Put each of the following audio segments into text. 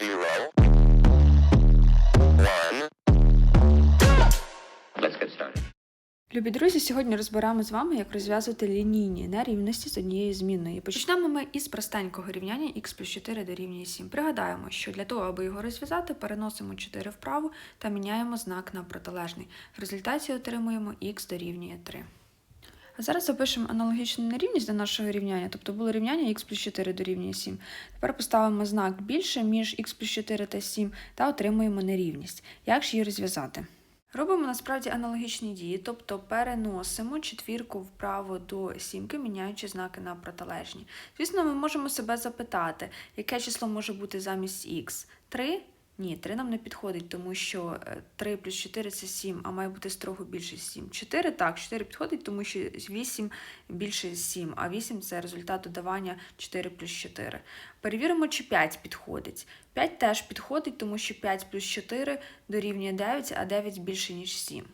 zero, one. Let's get started. Любі друзі, сьогодні розберемо з вами, як розв'язувати лінійні нерівності з однієї змінної. Почнемо ми із простенького рівняння x плюс 4 дорівнює 7. Пригадаємо, що для того, аби його розв'язати, переносимо 4 вправо та міняємо знак на протилежний. В результаті отримуємо x дорівнює 3. А зараз запишемо аналогічну нерівність до нашого рівняння, тобто було рівняння x плюс 4 дорівнює 7. Тепер поставимо знак більше між x плюс 4 та 7 та отримуємо нерівність. Як ж її розв'язати? Робимо насправді аналогічні дії, тобто переносимо четвірку вправо до сімки, міняючи знаки на протилежні. Звісно, ми можемо себе запитати, яке число може бути замість х? 3? Ні, 3 нам не підходить, тому що е, 3 плюс 4 це 7, а має бути строго більше 7. 4 так, 4 підходить, тому що 8 більше 7, а 8 це результат додавання 4 плюс 4. Перевіримо, чи 5 підходить. 5 теж підходить, тому що 5 плюс 4 дорівнює 9, а 9 більше, ніж 7.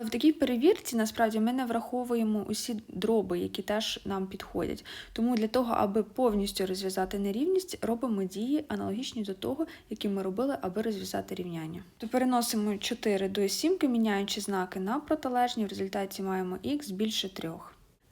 В такій перевірці насправді ми не враховуємо усі дроби, які теж нам підходять. Тому для того, аби повністю розв'язати нерівність, робимо дії аналогічні до того, які ми робили, аби розв'язати рівняння. То переносимо 4 до 7, міняючи знаки на протилежні, в результаті маємо х більше 3.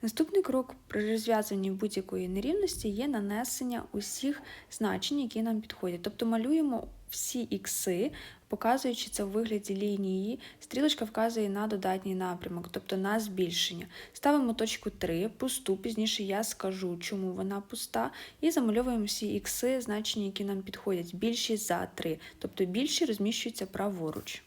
Наступний крок при розв'язанні будь-якої нерівності є нанесення усіх значень, які нам підходять. Тобто малюємо всі ікси, показуючи це в вигляді лінії, стрілочка вказує на додатній напрямок, тобто на збільшення. Ставимо точку 3, пусту, пізніше я скажу, чому вона пуста, і замальовуємо всі ікси, значення, які нам підходять, більші за 3, тобто більші розміщуються праворуч.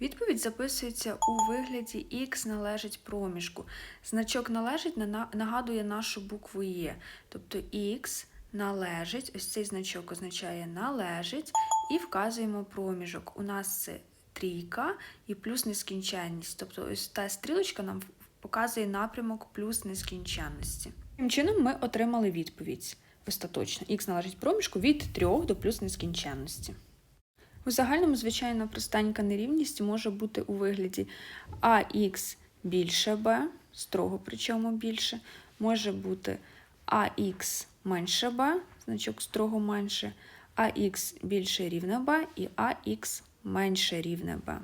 Відповідь записується у вигляді х належить проміжку. Значок належить нагадує нашу букву Є. Тобто х належить, ось цей значок означає належить, і вказуємо проміжок. У нас це трійка і плюс нескінченність. Тобто ось та стрілочка нам показує напрямок плюс нескінченності. Таким чином ми отримали відповідь остаточно. Х належить проміжку від 3 до плюс нескінченності. У загальному, звичайно, простенька нерівність може бути у вигляді АХ більше Б, строго причому більше, може бути АХ менше Б, значок строго менше, АХ більше рівне Б і АХ менше рівне Б.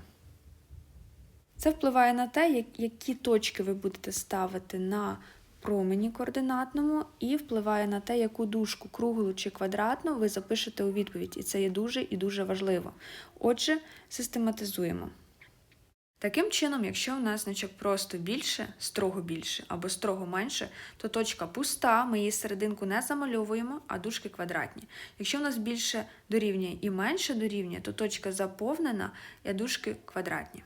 Це впливає на те, які точки ви будете ставити на промені координатному, і впливає на те, яку дужку круглу чи квадратну ви запишете у відповідь. І це є дуже і дуже важливо. Отже, систематизуємо. Таким чином, якщо у нас значок просто більше, строго більше або строго менше, то точка пуста, ми її серединку не замальовуємо, а дужки квадратні. Якщо у нас більше дорівнює і менше дорівнює, то точка заповнена, а дужки квадратні.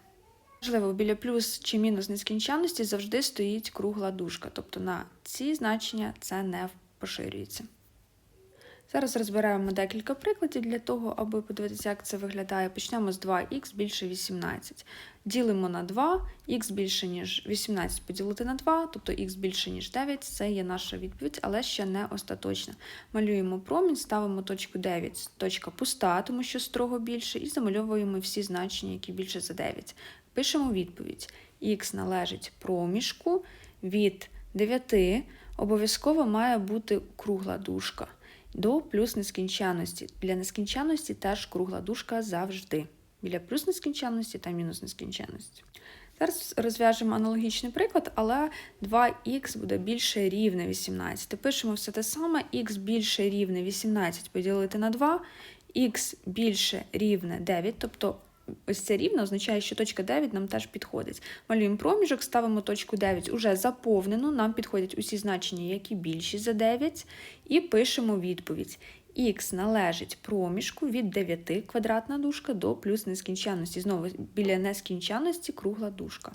Можливо, біля плюс чи мінус нескінченності завжди стоїть кругла дужка, тобто на ці значення це не поширюється. Зараз розберемо декілька прикладів для того, аби подивитися, як це виглядає. Почнемо з 2х більше 18. Ділимо на 2, х більше, ніж 18 поділити на 2, тобто х більше, ніж 9, це є наша відповідь, але ще не остаточна. Малюємо промінь, ставимо точку 9, точка пуста, тому що строго більше, і замальовуємо всі значення, які більше за 9. Пишемо відповідь. Х належить проміжку від 9, обов'язково має бути кругла дужка до плюс нескінченності. Для нескінченності теж кругла дужка завжди. Біля плюс нескінченності та мінус нескінченності. Зараз розв'яжемо аналогічний приклад, але 2х буде більше рівне 18. Пишемо все те саме, х більше рівне 18 поділити на 2, х більше рівне 9, тобто ось це рівно означає, що точка 9 нам теж підходить. Малюємо проміжок, ставимо точку 9 уже заповнену, нам підходять усі значення, які більші за 9, і пишемо відповідь. Х належить проміжку від 9 квадратна дужка до плюс нескінченності. Знову біля нескінченності кругла дужка.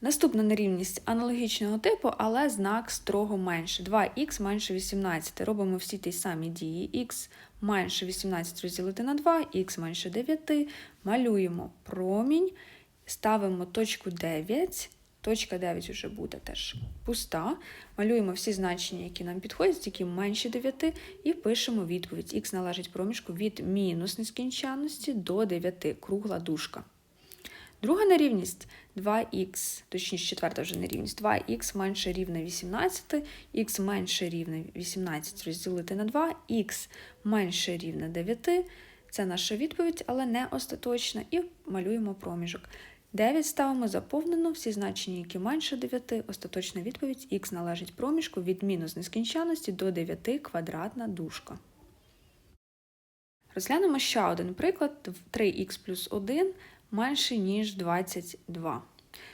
Наступна нерівність аналогічного типу, але знак строго менше. 2х менше 18. Робимо всі ті самі дії. х менше 18 розділити на 2, х менше 9. Малюємо промінь, ставимо точку 9. Точка 9 вже буде теж пуста. Малюємо всі значення, які нам підходять, які менші 9, і пишемо відповідь. Х належить проміжку від мінус нескінченності до 9, кругла дужка. Друга нерівність 2х, точніше, четверта вже нерівність, 2х менше рівне 18, х менше рівне 18 розділити на 2, х менше рівне 9. Це наша відповідь, але не остаточна. І малюємо проміжок. 9 ставимо заповнено, всі значення, які менше 9, остаточна відповідь х належить проміжку від мінус нескінченності до 9 квадратна дужка. Розглянемо ще один приклад 3х плюс 1 менше, ніж 22.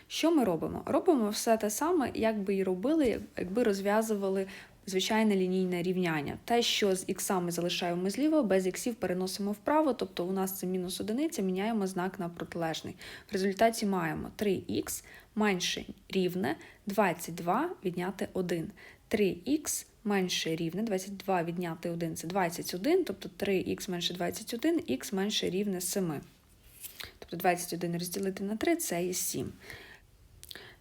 Що ми робимо? Робимо все те саме, як би і робили, якби розв'язували звичайне лінійне рівняння. Те, що з іксами залишаємо зліва, без іксів переносимо вправо, тобто у нас це мінус одиниця, міняємо знак на протилежний. В результаті маємо 3х менше рівне 22 відняти 1. 3х менше рівне 22 відняти 1 це 21, тобто 3х менше 21, х менше рівне 7. Тобто 21 розділити на 3 це є 7.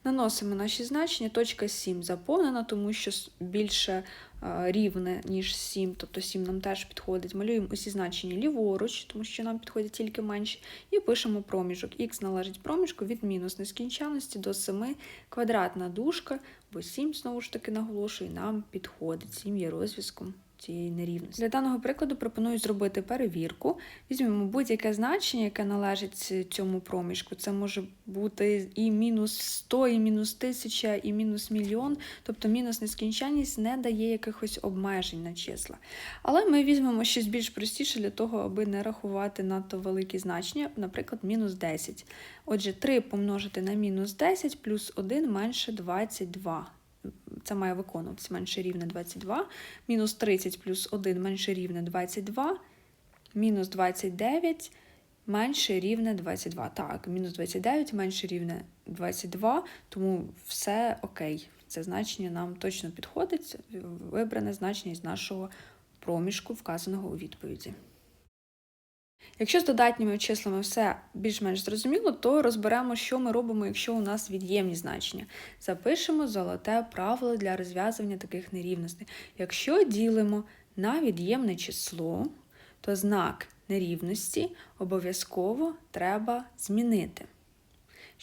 Наносимо наші значення, точка 7 заповнена, тому що більше рівне, ніж 7, тобто 7 нам теж підходить. Малюємо усі значення ліворуч, тому що нам підходять тільки менші, і пишемо проміжок. Х належить проміжку від мінус нескінченності до 7 квадратна дужка, бо 7, знову ж таки, наголошую, нам підходить. 7 є розв'язком цієї нерівності. Для даного прикладу пропоную зробити перевірку. Візьмемо будь-яке значення, яке належить цьому проміжку. Це може бути і мінус 100, і мінус 1000, і мінус мільйон. Тобто мінус нескінченність не дає якихось обмежень на числа. Але ми візьмемо щось більш простіше для того, аби не рахувати надто великі значення, наприклад, мінус 10. Отже, 3 помножити на мінус 10 плюс 1 менше 22 це має виконуватися менше рівне 22, мінус 30 плюс 1 менше рівне 22, мінус 29 менше рівне 22. Так, мінус 29 менше рівне 22, тому все окей. Це значення нам точно підходить, вибране значення з нашого проміжку, вказаного у відповіді. Якщо з додатніми числами все більш-менш зрозуміло, то розберемо, що ми робимо, якщо у нас від'ємні значення. Запишемо золоте правило для розв'язування таких нерівностей. Якщо ділимо на від'ємне число, то знак нерівності обов'язково треба змінити.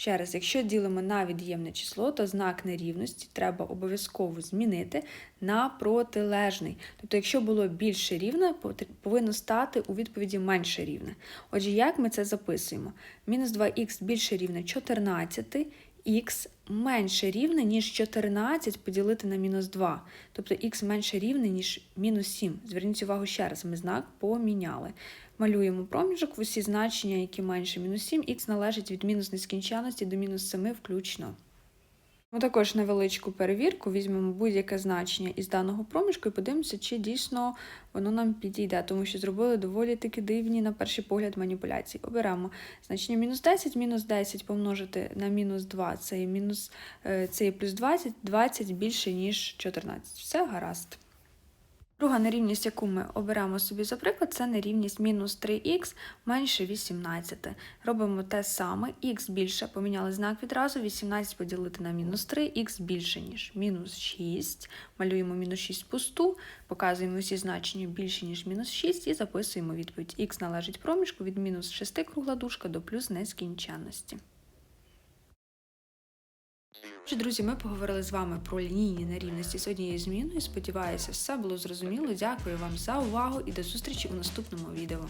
Ще раз, якщо ділимо на від'ємне число, то знак нерівності треба обов'язково змінити на протилежний. Тобто, якщо було більше рівне, повинно стати у відповіді менше рівне. Отже, як ми це записуємо? Мінус 2х більше рівне 14, х менше рівне, ніж 14 поділити на мінус 2. Тобто х менше рівне, ніж мінус 7. Зверніть увагу ще раз, ми знак поміняли. Малюємо проміжок в усі значення, які менше мінус 7, х належить від мінус нескінченності до мінус 7 включно. Ми також невеличку перевірку візьмемо будь-яке значення із даного проміжку і подивимося, чи дійсно воно нам підійде, тому що зробили доволі таки дивні, на перший погляд, маніпуляції. Оберемо значення мінус 10, мінус 10 помножити на мінус 2, це є, мінус, е, це є плюс 20, 20 більше, ніж 14. Все гаразд. Друга нерівність, яку ми оберемо собі за приклад, це нерівність мінус 3х менше 18. Робимо те саме, х більше, поміняли знак відразу, 18 поділити на мінус 3, х більше, ніж мінус 6. Малюємо мінус 6 пусту, показуємо усі значення більше, ніж мінус 6, і записуємо відповідь. х належить проміжку від мінус 6 кругла дужка до плюс нескінченності. Отже, друзі, ми поговорили з вами про лінійні нерівності з однією зміною. Сподіваюся, все було зрозуміло. Дякую вам за увагу і до зустрічі у наступному відео.